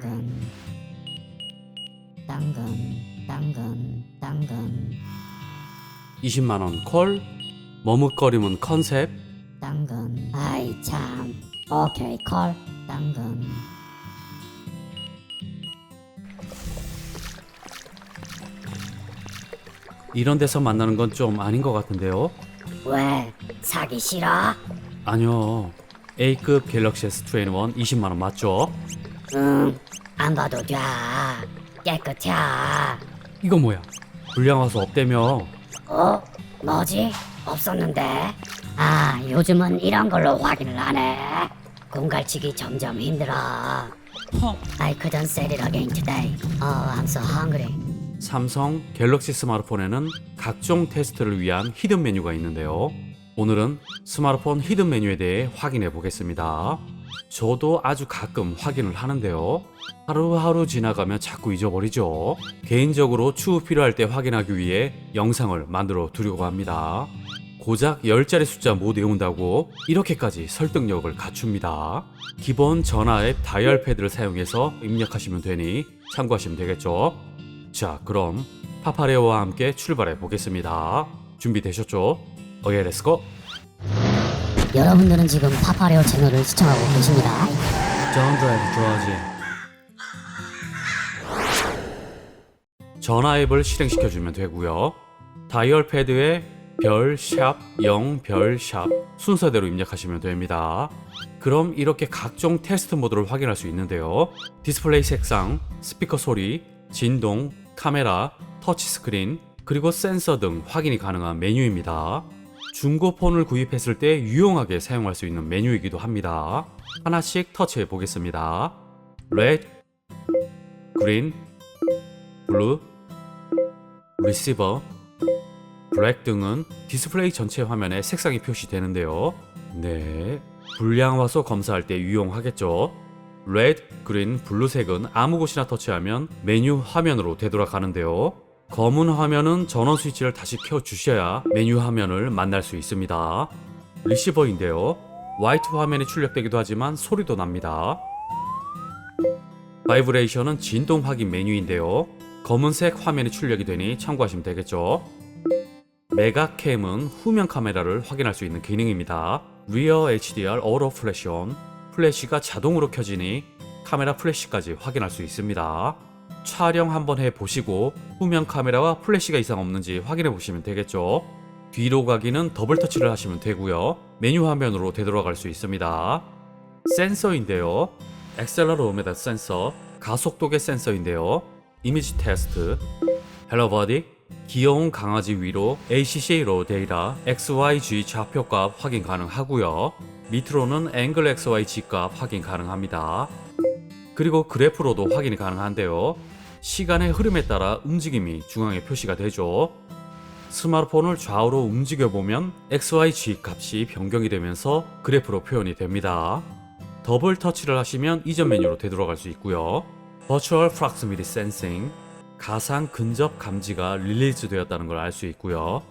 당근 당근 당근 당근 20만 원 콜 머뭇거림은 컨셉. 당근 아이 참. 오케이 콜. 당근 이런 데서 만나는 건 좀 아닌 것 같은데요? 왜 사기 싫어? 아니요. A급 갤럭시 S21 20만 원 맞죠? 응 안 봐도 돼. 깨끗해. 이거 뭐야? 불량 와서 없대며. 어? 뭐지? 없었는데? 아 요즘은 이런 걸로 확인을 안해. 공갈치기 점점 힘들어. I couldn't set it again today Oh I'm so hungry. 삼성 갤럭시 스마트폰에는 각종 테스트를 위한 히든 메뉴가 있는데요. 오늘은 스마트폰 히든 메뉴에 대해 확인해 보겠습니다. 저도 아주 가끔 확인을 하는데요. 하루하루 지나가면 자꾸 잊어버리죠. 개인적으로 추후 필요할 때 확인하기 위해 영상을 만들어 두려고 합니다. 고작 10자리 숫자 못 외운다고 이렇게까지 설득력을 갖춥니다. 기본 전화 앱 다이얼 패드를 사용해서 입력하시면 되니 참고하시면 되겠죠. 자, 그럼 파파레오와 함께 출발해 보겠습니다. 준비되셨죠? 오케이, 렛츠고! 여러분들은 지금 파파레오 채널을 시청하고 계십니다 전 드라이브 좋아하지. 전화 앱을 실행시켜주면 되고요. 다이얼 패드에 별, 샵, 0, 별, 샵 순서대로 입력하시면 됩니다. 그럼 이렇게 각종 테스트 모드를 확인할 수 있는데요. 디스플레이 색상, 스피커 소리, 진동, 카메라, 터치 스크린, 그리고 센서 등 확인이 가능한 메뉴입니다. 중고폰을 구입했을 때 유용하게 사용할 수 있는 메뉴이기도 합니다. 하나씩 터치해 보겠습니다. 블루, 리시버, 블랙 등은 디스플레이 전체 화면에 색상이 표시되는데요. 네. 불량 화소 검사할 때 유용하겠죠. 레드, 그린, 블루색은 아무 곳이나 터치하면 메뉴 화면으로 되돌아가는데요. 검은 화면은 전원 스위치를 다시 켜 주셔야 메뉴 화면을 만날 수 있습니다. 리시버인데요. 화이트 화면이 출력되기도 하지만 소리도 납니다. 바이브레이션은 진동 확인 메뉴인데요. 검은색 화면이 출력이 되니 참고하시면 되겠죠. 메가캠은 후면 카메라를 확인할 수 있는 기능입니다. 리어 HDR 어로 플래시온, 플래시가 자동으로 켜지니 카메라 플래시까지 확인할 수 있습니다. 촬영 한번 해 보시고 후면 카메라와 플래시가 이상 없는지 확인해 보시면 되겠죠. 뒤로 가기는 더블 터치를 하시면 되고요. 메뉴 화면으로 되돌아갈 수 있습니다. 센서인데요. 엑셀러로메다 센서, 가속도계 센서인데요. 이미지 테스트, 헬로 버디, 귀여운 강아지 위로 ACC로 데이터 XYG 좌표값 확인 가능하고요. 밑으로는 앵글 XYG 값 확인 가능합니다. 그리고 그래프로도 확인이 가능한데요. 시간의 흐름에 따라 움직임이 중앙에 표시가 되죠. 스마트폰을 좌우로 움직여 보면 XYG 값이 변경이 되면서 그래프로 표현이 됩니다. 더블 터치를 하시면 이전 메뉴로 되돌아갈 수 있고요. Virtual Proximity Sensing 가상 근접 감지가 릴리즈 되었다는 걸 알 수 있고요.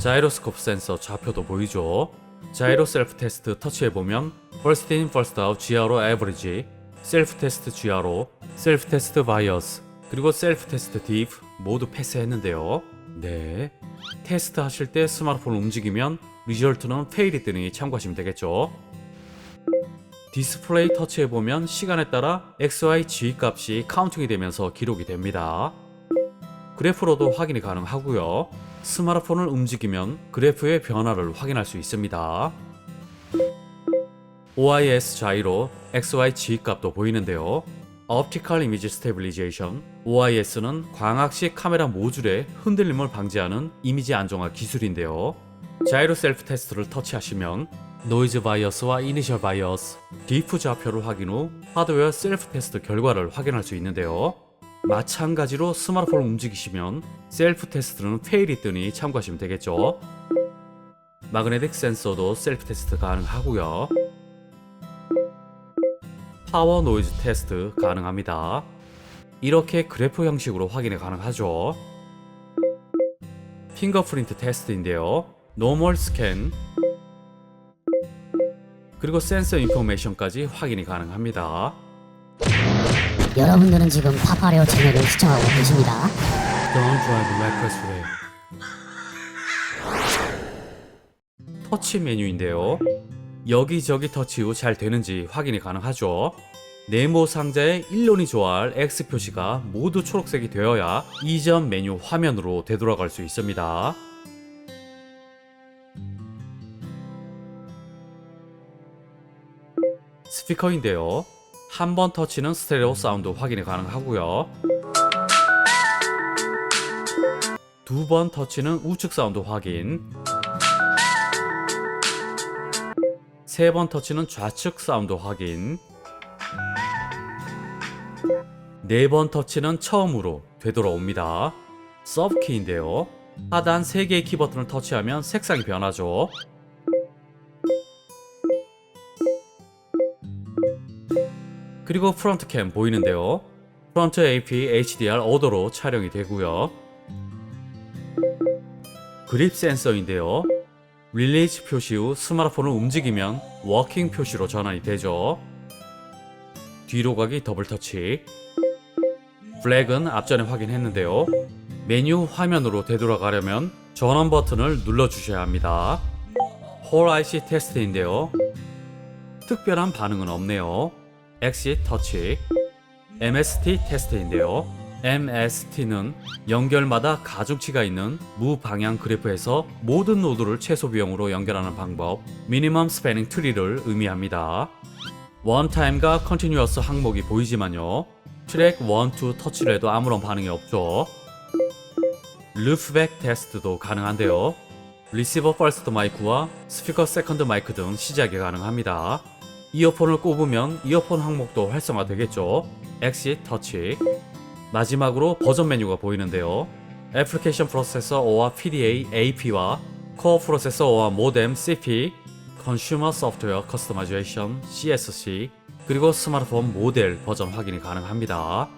자이로스코프 센서 좌표도 보이죠. 자이로 셀프 테스트 터치해 보면 First in, First out, GRO Average, 셀프 테스트 GRO, 셀프 테스트 바이어스, 그리고 셀프 테스트 딥 모두 패스했는데요. 네. 테스트 하실 때 스마트폰을 움직이면 리절트는 페일이 뜨니 참고하시면 되겠죠. 디스플레이 터치해 보면 시간에 따라 XYG 값이 카운팅이 되면서 기록이 됩니다. 그래프로도 확인이 가능하고요. 스마트폰을 움직이면 그래프의 변화를 확인할 수 있습니다. OIS 자이로 XYG 값도 보이는데요. Optical Image Stabilization OIS는 광학식 카메라 모듈의 흔들림을 방지하는 이미지 안정화 기술인데요. 자이로 셀프 테스트를 터치하시면 노이즈 바이어스와 이니셜 바이어스, 디프 좌표를 확인 후 하드웨어 셀프 테스트 결과를 확인할 수 있는데요. 마찬가지로 스마트폰을 움직이시면 셀프 테스트는 페일이 뜨니 참고하시면 되겠죠. 마그네틱 센서도 셀프 테스트 가능하고요. 파워 노이즈 테스트 가능합니다. 이렇게 그래프 형식으로 확인이 가능하죠. 핑거프린트 테스트인데요. 노멀 스캔 그리고 센서 인포메이션까지 확인이 가능합니다. 여러분들은 지금 파파레오 채널을 시청하고 계십니다. Don't drive recklessly. 터치 메뉴인데요. 여기저기 터치 후 잘 되는지 확인이 가능하죠. 네모 상자에 일론이 좋아할 X 표시가 모두 초록색이 되어야 이전 메뉴 화면으로 되돌아갈 수 있습니다. 스피커인데요. 한 번 터치는 스테레오 사운드 확인이 가능하고요. 두 번 터치는 우측 사운드 확인. 세 번 터치는 좌측 사운드 확인. 네 번 터치는 처음으로 되돌아옵니다. 서브 키인데요. 하단 3개의 키 버튼을 터치하면 색상이 변하죠. 그리고 프론트 캠 보이는데요. 프론트 AP HDR 오더로 촬영이 되고요. 그립 센서인데요. 릴리즈 표시 후 스마트폰을 움직이면 워킹 표시로 전환이 되죠. 뒤로 가기 더블 터치. 플렉은 앞전에 확인했는데요. 메뉴 화면으로 되돌아가려면 전원 버튼을 눌러 주셔야 합니다. 홀 IC 테스트인데요. 특별한 반응은 없네요. 엑시 터치. MST 테스트인데요. MST는 연결마다 가중치가 있는 무방향 그래프에서 모든 노드를 최소 비용으로 연결하는 방법, 미니멈 스패닝 트리를 의미합니다. 원타임과 컨티뉴어스 항목이 보이지만요. 트랙 1, 2 터치를 해도 아무런 반응이 없죠. 루프백 테스트도 가능한데요. 리시버 퍼스트 마이크와 스피커 세컨드 마이크 등 시작이 가능합니다. 이어폰을 꼽으면 이어폰 항목도 활성화되겠죠. 엑시 터치. 마지막으로 버전 메뉴가 보이는데요. 애플리케이션 프로세서와 PDA AP와 코어 프로세서와 모뎀 CP, 컨슈머 소프트웨어 커스터마이제이션 CSC, 그리고 스마트폰 모델 버전 확인이 가능합니다.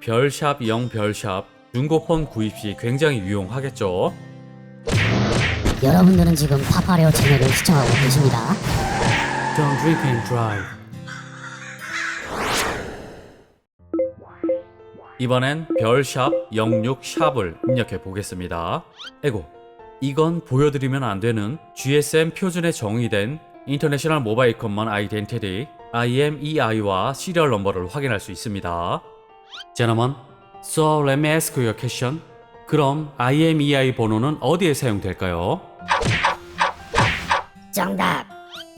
별샵 0 별샵 중고폰 구입 시 굉장히 유용하겠죠. 여러분들은 지금 파파레오 채널을 시청하고 계십니다. Don't drink and drive. 이번엔 별샵 06 샵을 입력해 보겠습니다. 에고, 이건 보여드리면 안 되는 GSM 표준에 정의된 인터내셔널 모바일 커먼 아이덴티티 IMEI와 시리얼 넘버를 확인할 수 있습니다. Gentlemen, so let me ask you a question. 그럼 IMEI 번호는 어디에 사용될까요? 정답.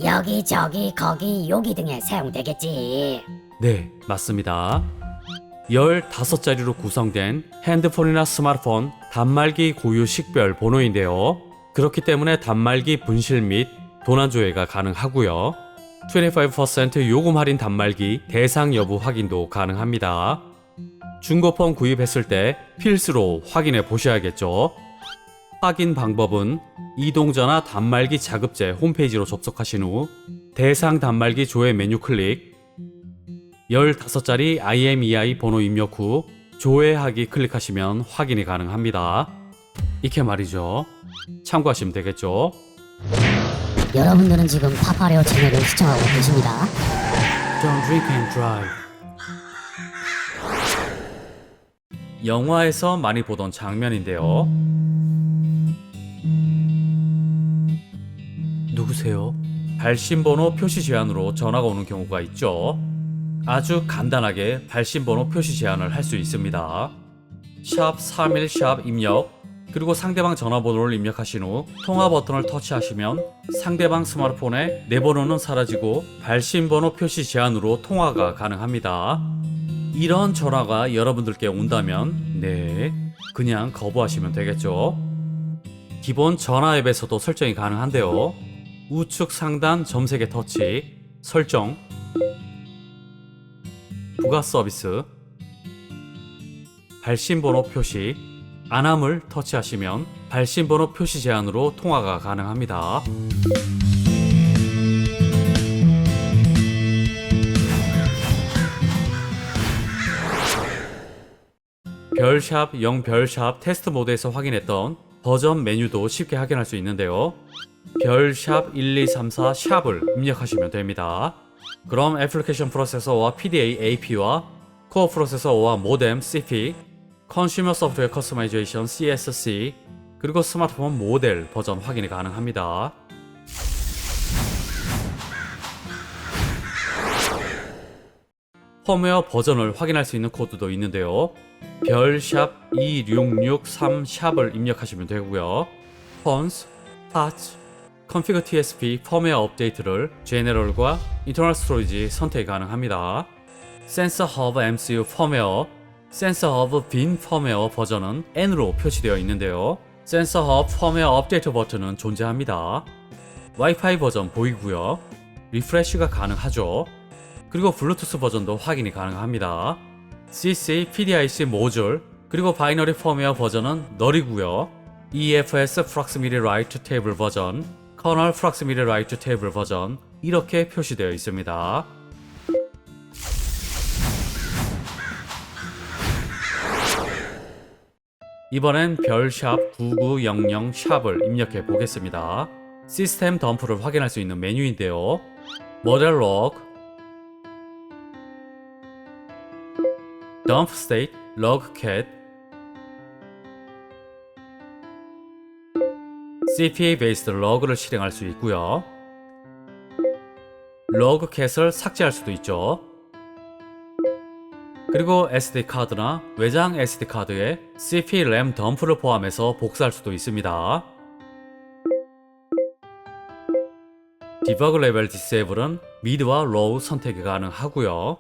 여기 저기 거기 여기 등에 사용되겠지. 네, 맞습니다. 15자리로 구성된 핸드폰이나 스마트폰 단말기 고유 식별 번호인데요. 그렇기 때문에 단말기 분실 및 도난 조회가 가능하고요. 25% 요금 할인 단말기 대상 여부 확인도 가능합니다. 중고폰 구입했을 때 필수로 확인해 보셔야겠죠. 확인 방법은 이동전화 단말기 자급제 홈페이지로 접속하신 후 대상 단말기 조회 메뉴 클릭 15자리 IMEI 번호 입력 후 조회하기 클릭하시면 확인이 가능합니다. 이렇게 말이죠. 참고하시면 되겠죠. 여러분들은 지금 파파레오 채널을 시청하고 계십니다. Don't drink and drive. 영화에서 많이 보던 장면인데요. 누구세요? 발신번호 표시 제한으로 전화가 오는 경우가 있죠. 아주 간단하게 발신번호 표시 제한을 할 수 있습니다. 샵 31, 샵 입력, 그리고 상대방 전화번호를 입력하신 후 통화 버튼을 터치하시면 상대방 스마트폰에 내 번호는 사라지고 발신번호 표시 제한으로 통화가 가능합니다. 이런 전화가 여러분들께 온다면 네, 그냥 거부하시면 되겠죠. 기본 전화 앱에서도 설정이 가능한데요. 우측 상단 점색의 터치, 설정, 부가 서비스, 발신번호 표시, 안함을 터치하시면 발신번호 표시 제한으로 통화가 가능합니다. 별샵 0별샵 테스트 모드에서 확인했던 버전 메뉴도 쉽게 확인할 수 있는데요. 별샵 1234 샵을 입력하시면 됩니다. 그럼 애플리케이션 프로세서와 PDA AP와 코어 프로세서와 모뎀 CP, 컨슈머 소프트웨어 커스터마이제이션 CSC, 그리고 스마트폰 모델 버전 확인이 가능합니다. 펌웨어 버전을 확인할 수 있는 코드도 있는데요. 별샵 2663 샵을 입력하시면 되고요. 폰스, 파츠, 컨피그 TSP 펌웨어 업데이트를 제네럴과 인터널 스토리지 선택이 가능합니다. 센서 허브 MCU 펌웨어, 센서 허브 빈 펌웨어 버전은 N으로 표시되어 있는데요. 센서 허브 펌웨어 업데이트 버튼은 존재합니다. 와이파이 버전 보이고요. 리프레쉬가 가능하죠. 그리고 블루투스 버전도 확인이 가능합니다. CC, PDIC 모듈, 그리고 바이너리 펌웨어 버전은 널이고요. EFS Proximity Write Table 버전, Kernel Proximity Write Table 버전 이렇게 표시되어 있습니다. 이번엔 별샵 9900 샵을 입력해 보겠습니다. 시스템 덤프를 확인할 수 있는 메뉴인데요. 모델 로그, CPA based log를 실행할 수 있고요. log cat을 삭제할 수도 있죠. 그리고 SD 카드나 외장 SD 카드에 CP 램 덤프를 포함해서 복사할 수도 있습니다. 디버그 레벨 디세이블은 미드와 로우 선택이 가능하고요.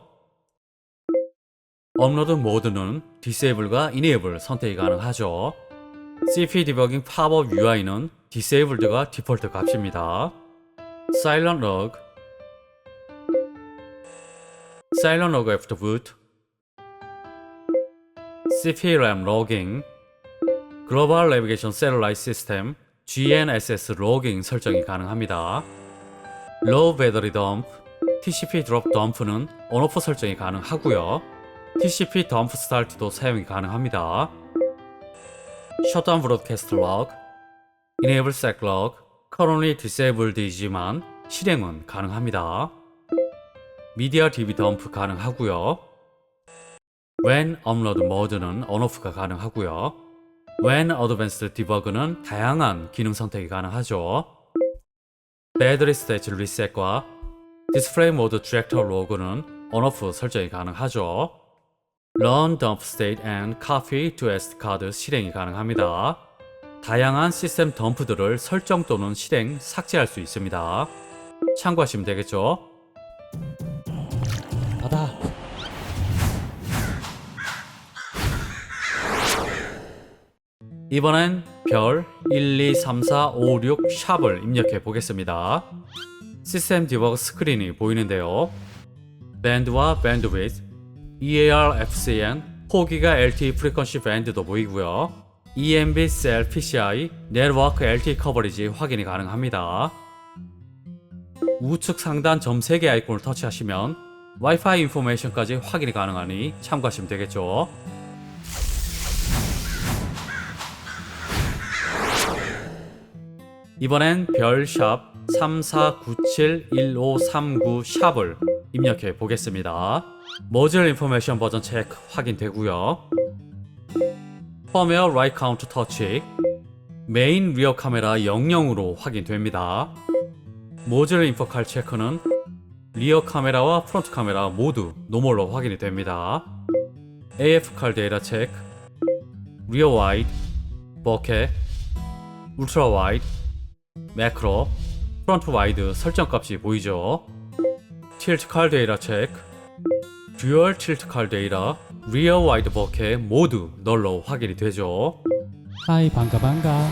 업로드 모드는 디세이블과 이네이블 선택이 가능하죠. CP 디버깅 팝업 UI는 디세이블드가 디폴트 값입니다. Silent Log Silent Log after boot CP RAM Logging Global Navigation Satellite System GNSS Logging 설정이 가능합니다. Low Battery Dump TCP Drop Dump는 온오프 설정이 가능하고요. TCP Dump Start도 사용이 가능합니다. Shutdown Broadcast Log Enable Sec Log Currently Disabled이지만 실행은 가능합니다. Media DB Dump 가능하고요. When Upload Mode는 On-Off가 가능하고요. When Advanced Debug는 다양한 기능 선택이 가능하죠. Battery Stage Reset과 Display Mode Director Log는 On-Off 설정이 가능하죠. Dump State and Copy to SD 카드 실행이 가능합니다. 다양한 시스템 덤프들을 설정 또는 실행, 삭제할 수 있습니다. 참고하시면 되겠죠? 받아. 이번엔 별 1, 2, 3, 4, 5, 6 샵을 입력해 보겠습니다. 시스템 디버그 스크린이 보이는데요. 밴드와 밴드위드, EAR FCN, 포기가 LTE 프리퀀시 밴드도 보이고요. EMB 셀 PCI, 네트워크 LTE 커버리지 확인이 가능합니다. 우측 상단 점 3개 아이콘을 터치하시면 와이파이 인포메이션까지 확인이 가능하니 참고하시면 되겠죠. 이번엔 별샵 34971539 샵을 입력해 보겠습니다. 모듈 인포메이션 버전 체크 확인되고요. 펌웨어 라이트 카운트 터치 메인 리어 카메라 00으로 확인됩니다. 모듈 인포칼 체크는 리어 카메라와 프론트 카메라 모두 노멀로 확인이 됩니다. AF 칼 데이터 체크 리어 와이드 버켓 울트라 와이드 매크로, 프론트 와이드 설정 값이 보이죠. 틸트 칼 데이터 체크, 듀얼 틸트 칼 데이터, 리어 와이드 버켓 모두 널로 확인이 되죠. 하이 반가 반가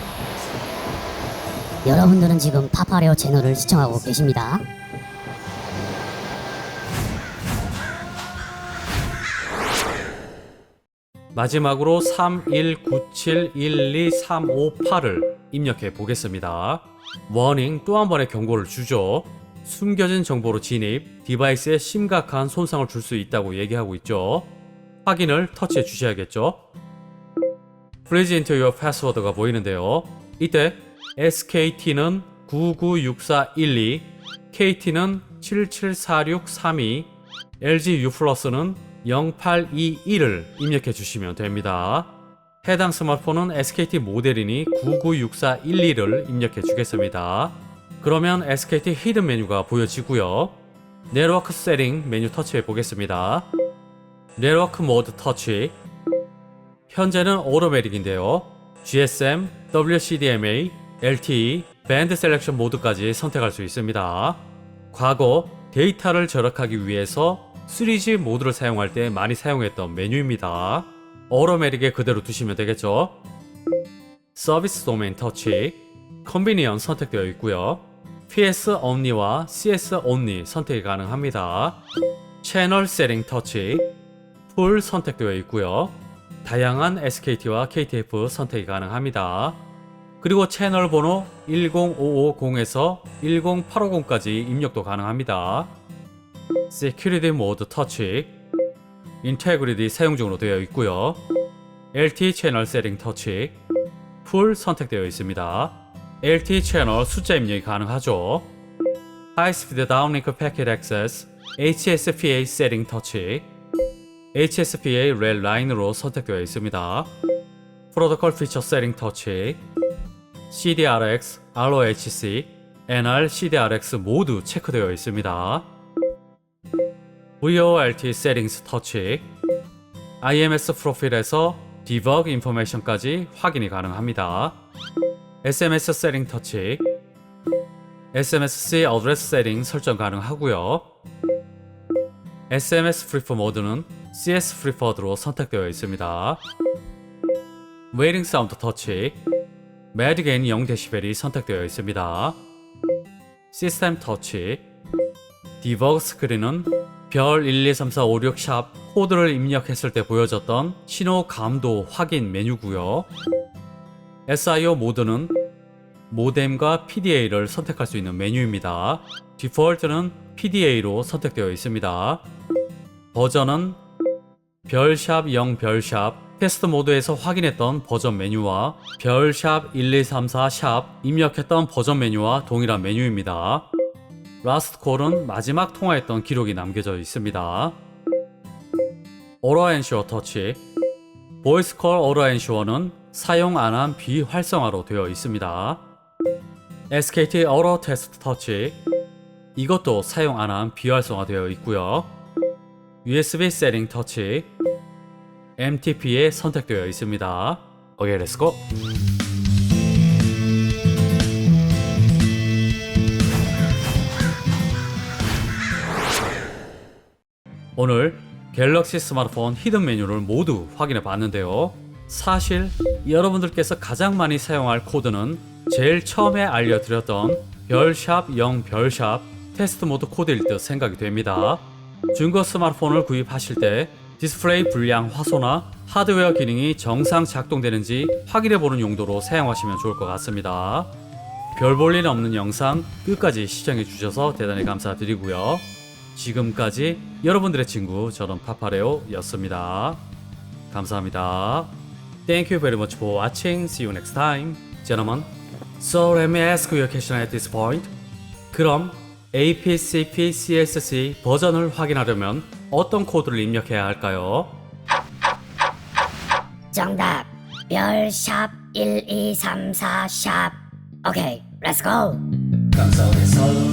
여러분들은 지금 파파레오 채널을 시청하고 계십니다. 마지막으로 319712358을 입력해 보겠습니다. 워닝 또 한 번의 경고를 주죠. 숨겨진 정보로 진입, 디바이스에 심각한 손상을 줄 수 있다고 얘기하고 있죠. 확인을 터치해 주셔야겠죠. Freeze into your password가 보이는데요. 이때 SKT는 996412, KT는 774632, LG U+는 0821을 입력해 주시면 됩니다. 해당 스마트폰은 SKT 모델이니 996412를 입력해 주겠습니다. 그러면 SKT 히든 메뉴가 보여지고요. 네트워크 세팅 메뉴 터치해 보겠습니다. 네트워크 모드 터치. 현재는 오토매틱인데요. GSM, WCDMA, LTE, 밴드 셀렉션 모드까지 선택할 수 있습니다. 과거 데이터를 절약하기 위해서 3G 모드를 사용할 때 많이 사용했던 메뉴입니다. 오토매틱에 그대로 두시면 되겠죠. 서비스 도메인 터치, 컨비니언 선택되어 있고요. PS only와 CS only 선택이 가능합니다. 채널 세팅 터치, 풀 선택되어 있고요. 다양한 SKT와 KTF 선택이 가능합니다. 그리고 채널 번호 10550에서 10850까지 입력도 가능합니다. Security 모드 터치, 인테그리티 사용 중으로 되어 있고요. LTE 채널 세팅 터치, 풀 선택되어 있습니다. LTE 채널 숫자 입력이 가능하죠. 하이스피드 다운링크 패킷 액세스, HSPA 세팅 터치, HSPA 렐 라인으로 선택되어 있습니다. 프로토콜 피처 세팅 터치, CDRX, ROHC, NR, CDRX 모두 체크되어 있습니다. VOLT 세팅스 터치, IMS 프로필에서 디버그 인포메이션까지 확인이 가능합니다. SMS 세팅 터치, SMSC 어드레스 세팅 설정 가능하고요. SMS 프리퍼 모드는 CS 프리퍼드로 선택되어 있습니다. 웨이팅 사운드 터치, 매드 게인 0dB이 선택되어 있습니다. 시스템 터치, 디버그 스크린은 별 1, 2, 3, 4, 5, 6, 샵 코드를 입력했을 때 보여졌던 신호 감도 확인 메뉴고요. SIO 모드는 모뎀과 PDA를 선택할 수 있는 메뉴입니다. 디폴트는 PDA로 선택되어 있습니다. 버전은 별샵 0 별샵 테스트 모드에서 확인했던 버전 메뉴와 별샵 1234샵 입력했던 버전 메뉴와 동일한 메뉴입니다. 라스트 콜은 마지막 통화했던 기록이 남겨져 있습니다. 오러 앤슈어 터치 보이스 콜 오러 앤슈어는 사용 안 한 비활성화로 되어 있습니다. SKT 어러 테스트 터치 이것도 사용 안 한 비활성화 되어 있고요. USB 세팅 터치 MTP에 선택되어 있습니다. 오케이, 렛츠고! 오늘 갤럭시 스마트폰 히든 메뉴를 모두 확인해 봤는데요. 사실 여러분들께서 가장 많이 사용할 코드는 제일 처음에 알려드렸던 별샵 0 별샵 테스트 모드 코드일 듯 생각이 됩니다. 중고 스마트폰을 구입하실 때 디스플레이 불량 화소나 하드웨어 기능이 정상 작동되는지 확인해 보는 용도로 사용하시면 좋을 것 같습니다. 별 볼 일 없는 영상 끝까지 시청해 주셔서 대단히 감사드리고요. 지금까지 여러분들의 친구 저는 파파레오였습니다. 감사합니다. Thank you very much for watching. See you next time. Gentlemen, so let me ask you a question at this point. 그럼 APCP CSC 버전을 확인하려면 어떤 코드를 입력해야 할까요? 정답 별샵 1234샵 오케이 렛츠고 네